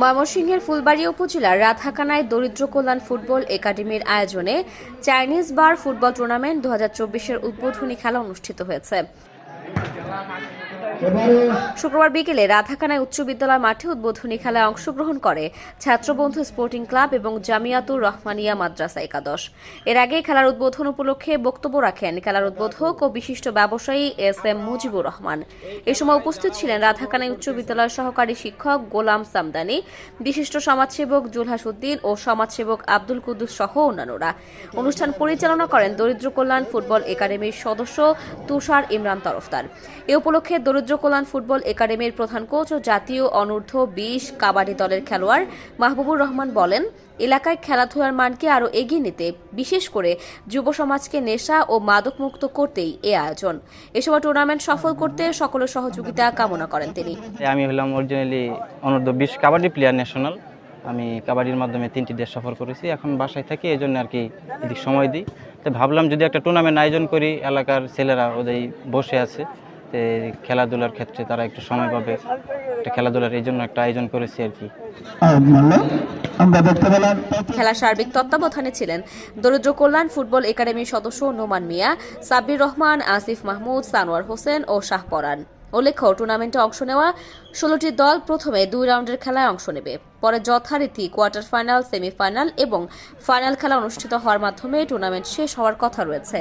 ময়মনসিংহের ফুলবাড়ি উপজেলার রাধাকানায় দরিদ্র কল্যাণ ফুটবল একাডেমির আয়োজনে চাইনিজ বার ফুটবল টুর্নামেন্ট দু হাজার চব্বিশের উদ্বোধনী খেলা অনুষ্ঠিত হয়েছে। শুক্রবার বিকেলে রাধাকানায় উচ্চ বিদ্যালয় মাঠে উদ্বোধনী খেলায় অংশগ্রহণ করে ছাত্রবন্ধু স্পোর্টিং ক্লাব এবং জামিয়াতুর রহমানিয়া মাদ্রাসা একাদশ। এর আগে খেলার উদ্বোধন উপলক্ষে বক্তব্য রাখেন খেলার উদ্বোধক ও বিশিষ্ট ব্যবসায়ী এস এম মুজিবুর রহমান। এ সময় উপস্থিত ছিলেন রাধাকানাই উচ্চ বিদ্যালয়ের সহকারী শিক্ষক গোলাম সামদানি, বিশিষ্ট সমাজসেবক জুলহাস উদ্দিন ও সমাজসেবক আব্দুল কুদ্দুস সহ অন্যান্যরা। অনুষ্ঠান পরিচালনা করেন দরিদ্র কল্যাণ ফুটবল একাডেমির সদস্য তুষার ইমরান তরফদার। এ উপলক্ষে দরিদ্র কল্যাণ ফুটবল একাডেমির প্রধান কোচ ও জাতীয় অনূর্ধ্ব বিশ কাবাডি দলের খেলোয়াড় মাহবুবুর রহমান বলেন, এলাকায় খেলাধুলার মানকে আরও এগিয়ে নিতে বিশেষ করে যুব সমাজকে নেশা ও মাদকমুক্ত করতেই এ আয়োজন। এ সময় টুর্নামেন্ট সফল করতে সকলের সহযোগিতা কামনা করেন তিনি। আমি হলাম অরিজিনালি অনূর্ধ্ব বিশ কাবাডি প্লেয়ার ন্যাশনাল আমি কাবাডির মাধ্যমে তিনটি দেশ সফর করেছি। এখন বাসায় থাকি, এই জন্য আর কি এদিক সময় দিই। তো ভাবলাম যদি একটা টুর্নামেন্ট আয়োজন করি, এলাকার ছেলেরা ওদের বসে আছে। খেলাধুলার ক্ষেত্রে তারা একটু সময় পাবে। একটা খেলাধুলার এই জন্য একটা আয়োজন করেছি আর কি। খেলা খেলার সার্বিক তত্ত্বাবধানে ছিলেন দরিদ্র কল্যাণ ফুটবল একাডেমির সদস্য নোমান মিয়া সাব্বির রহমান আসিফ মাহমুদ সানোয়ার হোসেন ও শাহপরান উল্লেখ্য টুর্নামেন্টে অংশ নেওয়া ষোলোটি দল প্রথমে দুই রাউন্ডের খেলায় অংশ নেবে। পরে যথারীতি কোয়ার্টার ফাইনাল সেমিফাইনাল এবং ফাইনাল খেলা অনুষ্ঠিত হওয়ার মাধ্যমে টুর্নামেন্ট শেষ হওয়ার কথা রয়েছে।